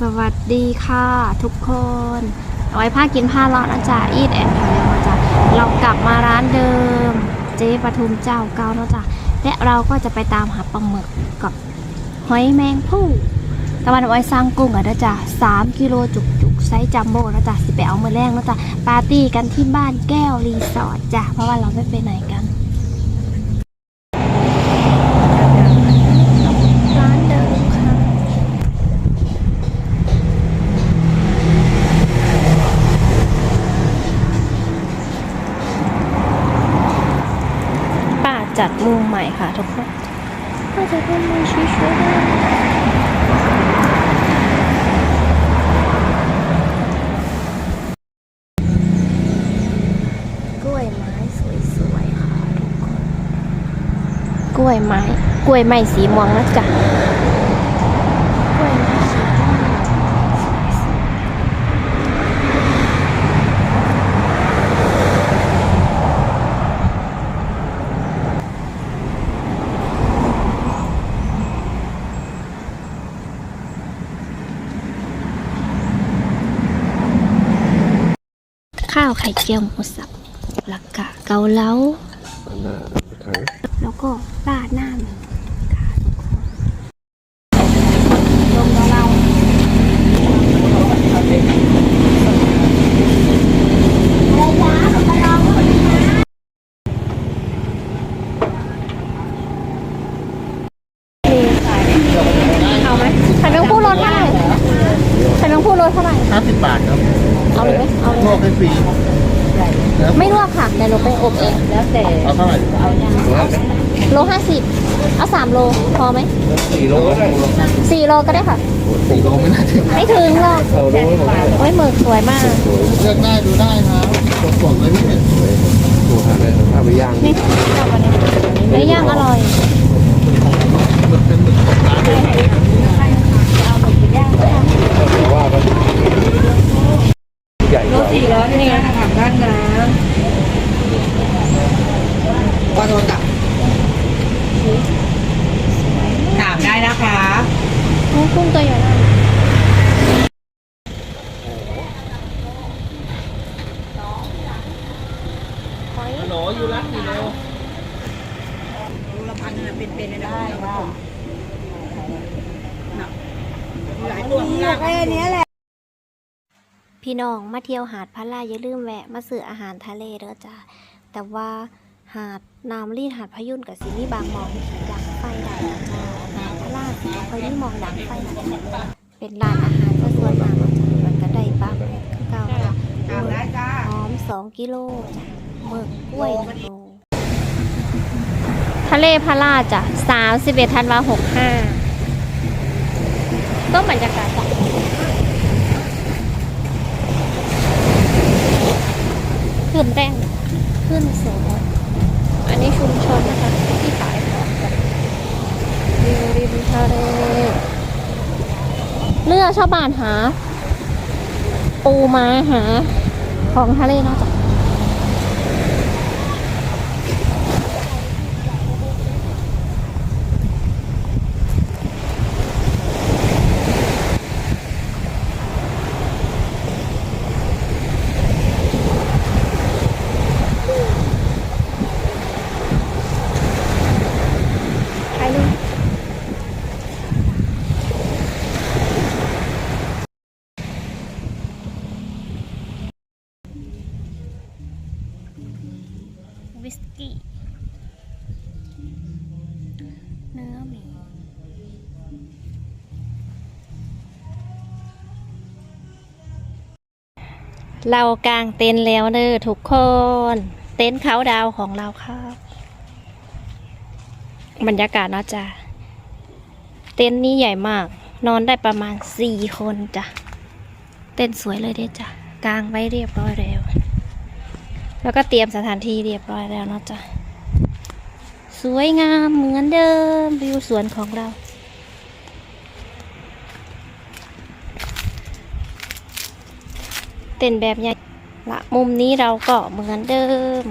สวัสดีค่ะทุกคนเอาไว้ผ้ากินผ้าเลาะนะจ๊ะอีทแอนด์พาเลนะจ๊ะเรากลับมาร้านเดิม เจ๊ปทุมเจ้าเก่านะจ๊ะและเราก็จะไปตามหาปลาหมึกกับหอยแมงผู้ตะวันเอาไว้สร้างกุ้งอะนะจ๊ะสามกิโลจุกจุกไซส์จัมโบ้นะจ๊ะสิไปเอามาแรงนะจ๊ะปาร์ตี้กันที่บ้านแก้วรีสอร์ทจ้ะเพราะว่าเราไม่ไปไหนกัน ร้านเดิมค่ะ ป้า จัดมุมใหม่ค่ะทุกคนป้าจัดมุมใหม่สวยๆกล้วยไม้สวยๆค่ะทุกคน กล้วยไม้ กล้วยไม้สีม่วงนะจ๊ะกล้วยไม้สีม่วงสวยๆข้าว ไข่เจียวหมูสับหลักกะเกาเหลา อันน่ะถัง แล้วก็ราดหน้าหมีค่ะลงเราเราเอาไหมไข่แมงผู้รสเท่าไหร่ไข่แมงผู้รสเท่าไหร่ ห้าสิบบาทครับ เอาเลยไหมเอาเลย โลกให้ฟรี ไม่ลวกค่ะเดี๋ยวหนูไปอบเอง แล้วแต่เอาเท่าไหร่เอาอย่างโลห้าสิบเอาสามโลพอไหมสี่โลก็ได้สี่โลก็ได้ค่ะสี่โลไม่น่าถึงไม่ถึงหรอกเอาโลไม่หมดโอ้ยหมึกสวยมากเลือกได้ดูได้ครับสดๆเลยพี่เนี่ยดูหาเลยถ้าไปย่างนี่จับอันนี้เนื้อย่างอร่อยหมึกเป็นหมึกสดร้านเลยว่ากันใหญ่กว่า สี่ร้อยนี่ไงถามด้านน้ำว่าโทรศัพท์ถามได้นะคะ โอ้กุ้งตัวใหญ่มากหอย หนออยู่รักอยู่แล้ วรูละพันน่ะเป็นๆเลยนะได้ค่ะหลายตัวมากแค่นี้แหละ พี่น้องมาเที่ยวหาดพะลาอย่าลืมแวะ มาซื้ออาหารทะเลเด้อจ้าแต่ว่าหาดนามรีดหาดพยุนกับสิมีบางมองดังไฟได้นะจ้าหาดพะลาสิบ่ค่อยมีหมองดังไฟนะเป็นร้านอาหารก็ส่วนมากจ้ะมันก็ได้ปลาหมึกคือเก่าจ้าหอมสองกิโลจ้ะหมึกกล้วยหนึ่งโล ทะเลพระลาจ้ะสามสิบเอ็ดธันวาหกห้าต้องบรรยากาศจ้ะขึ้นแต้งขึ้นสูงอันนี้ชุมชนนะคะ ที่ขายของวิวริมทะเลเรือชาวบ้านหา ปูมาหาของทะเลเนาะจ้ะ เรากางเต็นท์แล้วเด้อทุกคน เต็นท์เขาดาวของเราครับบรรยากาศนาะจ้ะเต็นท์นี้ใหญ่มาก นอนได้ประมาณสี่คนจ้ะเต็นท์สวยเลยเด้จ้ะกางไว้เรียบร้อยแล้ว แล้วก็เตรียมสถานที่เรียบร้อยแล้วนาะจ้ะสวยงามเหมือนเดิมวิวสวนของเรา เต้นแบบใหญ่ละมุมนี้เราก็เหมือนเดิม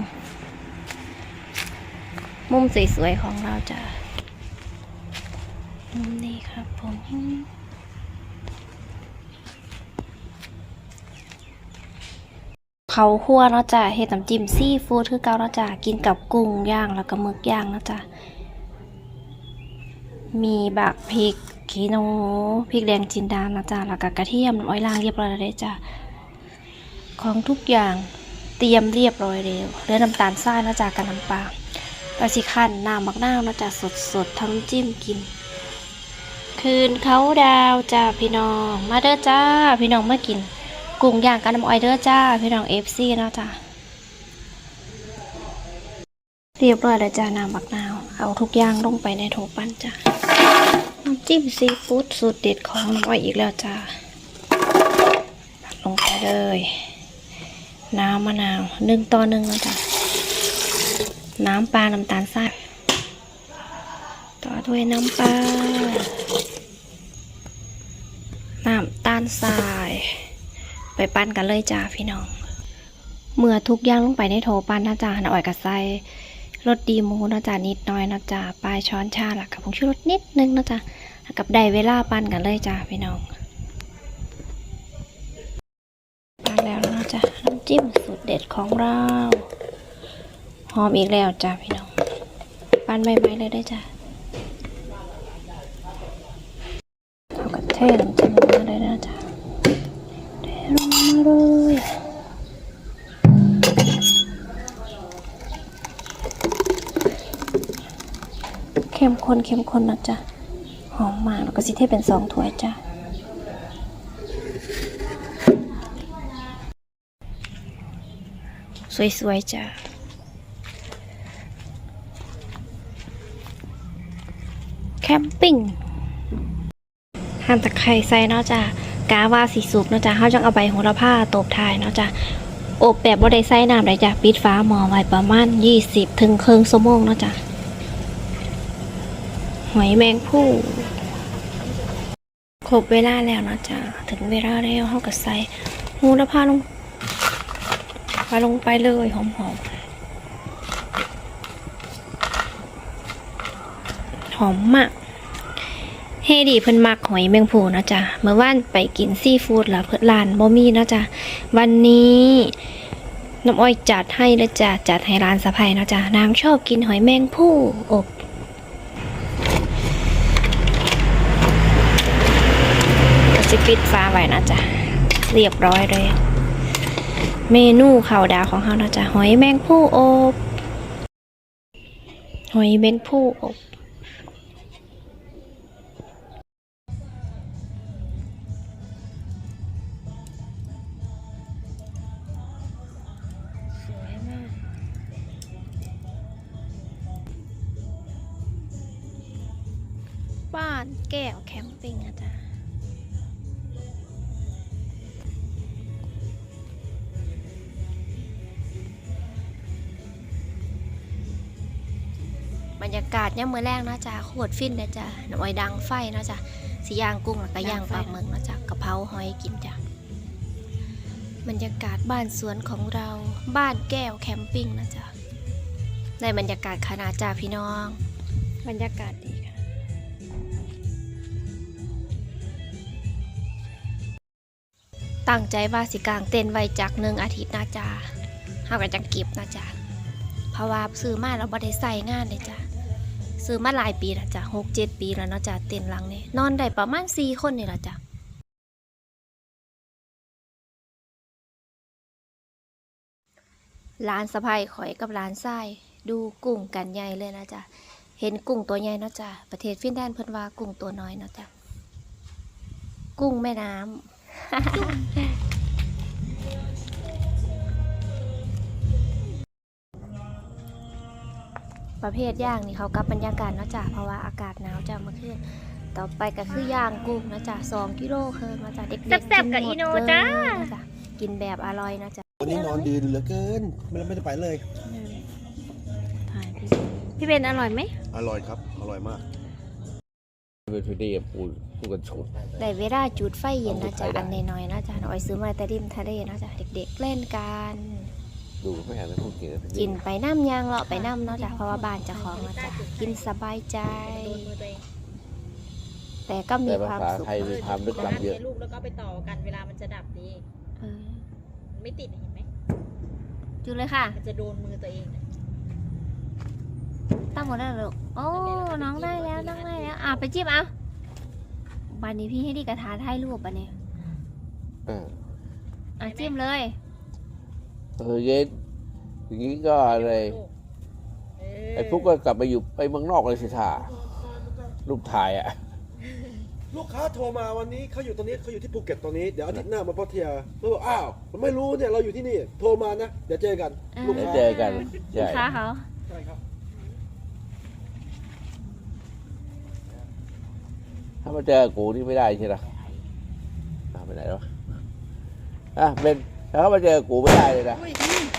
มุมสวยๆของเราจะมุมนี้ครับผมเขาคั่วเราจะเฮ็ดน้จิ้มซีฟูดคือเก่าเราจะกินกับกุ้งย่างแล้วก็หมึกย่างเนาะจ้ะมีบักพริกขี้นูพริกแดงจินดาเนาะจ้ะแล้วก็กระเทียมอ้อยล่างเรียบร้อยแล้วจ้ะ ของทุกอย่างเตรียมเรียบร้อยแล้วเหลือน้ำตาลทรายนะจ้ะกับน้ำปลาปลาสิคันน้ำบักนาวนะจ้ะสดๆทำจิ้มกิน คืนเขาดาวจ้าพี่น้อง มาเด้อจ้าพี่น้องมากิน กุ้งย่างกับน้ำอ้อยเด้อจ้าพี่น้องเอฟซีนะจ้าเรียบร้อยแล้วจ้าน้ำบักนาว เอาทุกอย่างลงไปในโถปั้นจ้าน้ำจิ้มซีฟู้ดสูตรเด็ดของน้ำอ้อยอีกแล้วจ้าตักลงไปเลย น้ำมะนาวหนึ่งต่อหนึ่งนะจ้าน้ำปลาน้ำตาลทรายต่อด้วยน้ำปลาน้ำตาลทราย ไปปั้นกันเลยจ้าพี่น้อง เมื่อทุกอย่างลงไปในโถปั้นนะจ๊ะน้ำอ้อยกับใส่รสดีมูนะจ๊ะนิดน้อยนะจ๊ะปลายช้อนชาหลักกับผงชูรสนิดนึงนะจ๊ะกับได้เวลาปั้นกันเลยจ้าพี่น้อง จิ้มสูตรเด็ดของเรา หอมอีกแล้วจ้าพี่น้อง ปั้นใบๆเลยได้จ้ะเอากระเทศน้ำจิ้มมาเลยนะจ๊ะเทลงมาเลยเข้มข้นเข้มข้นนะจ๊ะหอมมากแล้วก็สิเทเป็นสองถ้วยจ้ะ สวยๆจ้ะแคมปิ้งหั่นตะไคร้ใส่เนาะจ้ะกาว่าสีสุกเนาะจ้ะเขาจังเอาใบโหระพาตบทายเนาะจ้ะอบแบบบ่ได้ใส่น้ำเลยจ้ะปิดฟ้าหมอไว้ประมาณ 20 ถึงครึ่งชั่วโมงเนาะจ้ะหอยแมงผู้ครบเวลาแล้วเนาะจ้ะถึงเวลาแล้วเขาก็ใส่โหระพาลง พาลงไปเลยหอมๆ หอมมาก เฮดีเพิ่นมักหอยแมงภูนะจ๊ะ เมื่อวานไปกินซีฟู้ดแล้วเพิ่นร้านบ่มีนะจ๊ะ วันนี้น้ำอ้อยจัดให้นะจ๊ะ จัดให้ร้านสะพายนะจ๊ะ นางชอบกินหอยแมงภูอบก็จะปิดฟ้าไว้นะจ๊ะ เรียบร้อยเลย เมนูข้าวดาวของเขานะจ๊ะหอยแมงภูอบ หอยแมงภูอบสวยมากบ้านแก้วแคมปิ้งนะจ๊ะ บรรยากาศย่ามมือแรกนะจ๊ะโคตรฟินนะจ๊ะน้ำอ้อยดังไฟนะจ๊ะสีย่างกุ้งแล้วก็ย่างปลาหมึกนะจ๊ะกะเพราหอยกินจ้ะบรรยากาศบ้านสวนของเราบ้านแก้วแคมปิ้งนะจ๊ะในบรรยากาศขนาดจ้าพี่น้อง บรรยากาศดีค่ะตั้งใจว่าสิกลางเต้นไว้จากหนึ่งอาทิตย์นะจ๊ะเฮาก็จะเก็บนะจ๊ะเพราะว่าซื้อมาเราบ่ได้ใส่งานเลยจ้ะ ซื้อมาหลายปีแล้วจ้ะหกเจ็ดปีแล้วเนาะจ้ะเต้นหลังนี่นอนได้ประมาณสี่คนนี่แหละจ้ะร้านสะพายข่อยกับร้านทรายดูกุ้งกันใหญ่เลยนะจ๊ะเห็นกุ้งตัวใหญ่เนาะจ๊ะประเทศฟินแลนด์เพิ่นว่ากุ้งตัวน้อยเนาะจ๊ะกุ้งแม่น้ำ ประเภทย่างนี่เขากับบรรยากาศเนาะจ๊ะเพราะว่าอากาศหนาวจ้ะเมื่อคืนต่อไปก็คือย่างกุ้งเนาะจ๊ะสองกิโลเคินมาจ้ะเด็กๆแซ่บๆกับอีโนจ้า กินหมดเลยนะจ๊ะกินแบบอร่อยนะจ๊ะวันนี้นอนดีเหลือเกินไม่ไม่ได้ไปเลยถ่ายพี่พี่เบนอร่อยไหมอร่อยครับอร่อยมากเป็นทุเรียนปูปูกันชนได้เวลาจุดไฟเย็นนะจ๊ะเอาไปอันน้อยๆนะจ๊ะเอาไว้ซื้อมาแต่ริมทะเลนะจ๊ะเด็กๆเล่นกัน ดูไม่เห็นไม่พูดกินกินไปน้ำยางเลาะไปน้ำเนาะจ๊ะเพราะว่าบ้านเจะของนะจ๊ะกินสบายใจ แต่ก็มีแต่คามภาวษาสุขไทยมีความลึกลับเยอะลูกแล้วก็ไปต่อกันเวลามันจะดับดี เออไม่ติดเห็นไหมจุดเลยค่ะมันจะโดนมือตัวเองเนี่ยตั้งหมดแล้วเหรอลูกโอ้น้องได้แล้วน้องได้แล้วอะไปจิ้มเอาบันนี้พี่ให้ดีกระทาถ่ายรูปบันนี้อ่าอะจิ้มเลย เออเย็นอย่างนี้ก็อะไรเไอ้พวกก็กลับไปอยู่ไปเมืองนอกเลยสิท่ารูปถ่ายอะ ลูกค้าโทรมาวันนี้เขาอยู่ตรงนี้เขาอยู่ที่ภูเก็ตตรงนี้เดี๋ยวอาทิตย์หน้ามาพัทยาแล้วบอกอ้าวมันไม่รู้เนี่ยเราอยู่ที่นี่โทรมานะเดี๋ยวเจอกันอ่า ลูกเดี๋ยวค้าเจอกันลูใช่กค้าเขาใช่ครับถ้ามาเจอกูนี่ไม่ได้ใช่ไหมอะไปไหนวะอะเป็น ถ้าเขามาเจอกูไม่ได้เลยนะอุ้ย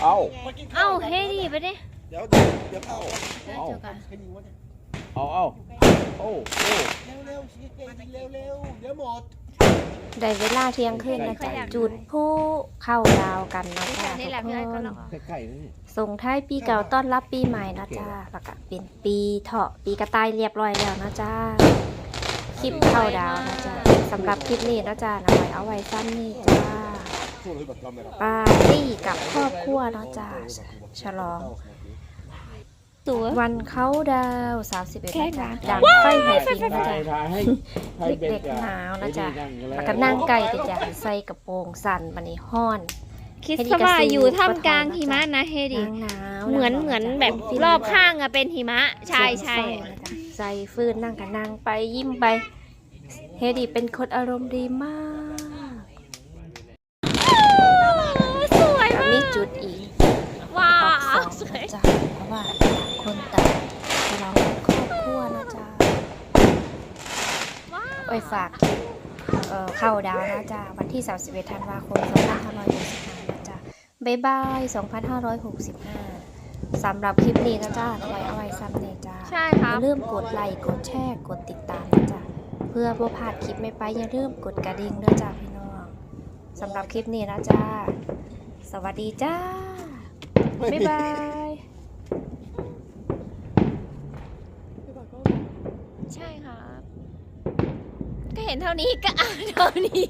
เอ้ามากินข้า เอ้าวเฮ้ยดีไปดิเดี๋ยวเดี๋ยวเดี๋ยวเข้าเดี๋ยวเจอกันใครยิงวะเนี่ยเอาเอาโอ้โอ้เร็วเร็วๆชี้เก่งเร็วเร็วๆเดี๋ยวหมดได้เวลาเที่ยงคืนนะจ๊ะจุดผู้เข้าดาวกันนะจ๊ะทุกคนใกล้ๆนี่ส่งท้ายปีเก่าต้อนรับปีใหม่นะจ๊ะแล้วก็เป็นปีเถาะปีกระต่ายเรียบร้อยแล้วนะจ๊ะคลิปเข้าดาวนะจ๊ะสำหรับคลิปนี้นะจ๊ะนำไว้เอาไว้สั้นนี่จ้า ปาร์ตี้กับครอบครัวเนาะจ้าฉลอง ตัววันเขาดาวน์31แค่นะจ๊ะค่ะดังไฟแห่ฟินนะจ๊ะถ่ายให้ให้ป็เด็กๆหนาวนะจ๊ะไอ้แล้วก็นั่งไก่ติดจ้ะใส่กระโปรงสั่นบันนี้ห้อนคิดเฮดิซะว่ากาซิอยู่ท่ามก็กลางทำนะหิมะนะเฮดินางหนาวเหมือนางเหมือนจ้ะแบบฟินรอบข้างอะเป็นหิมะใช่ใช่สวมสร้อยนะจ๊ะใส่ฟืนนั่งกับนางไปยิ้มไป เฮดิเป็นคนอารมณ์ดีมาก สวย แต่ มาก มีจุดอีก ว้า ออกส ว อง สวย นะจ๊ะเพราะว่าต่าง คนต่างฉลองกับครอบครัวนะจ๊ะว้าวไปฝากเอ่อเข้าดาวนะจ๊ะวันที่ 31 ธันวาคม 2565นะจ๊ะบ๊ายบาย 2565สำหรับคลิปนี้นะจ๊ะเอาไว้เอาไว้ซ้ำเนจ้าใช่คอรับย่าลืมกดไลค์กดแชร์กดติดตามนะจ๊ะเพื่อบ่พลาดคลิปไม่ไปอย่าลืมกดกระดิ่งด้วยจ้าพี่น้องสำหรับคลิปนี้นะจ๊ะสวัสดีจ้าบ๊ายบาย ใช่ครับ ก็เห็นเท่านี้ก็อ่านเท่านี้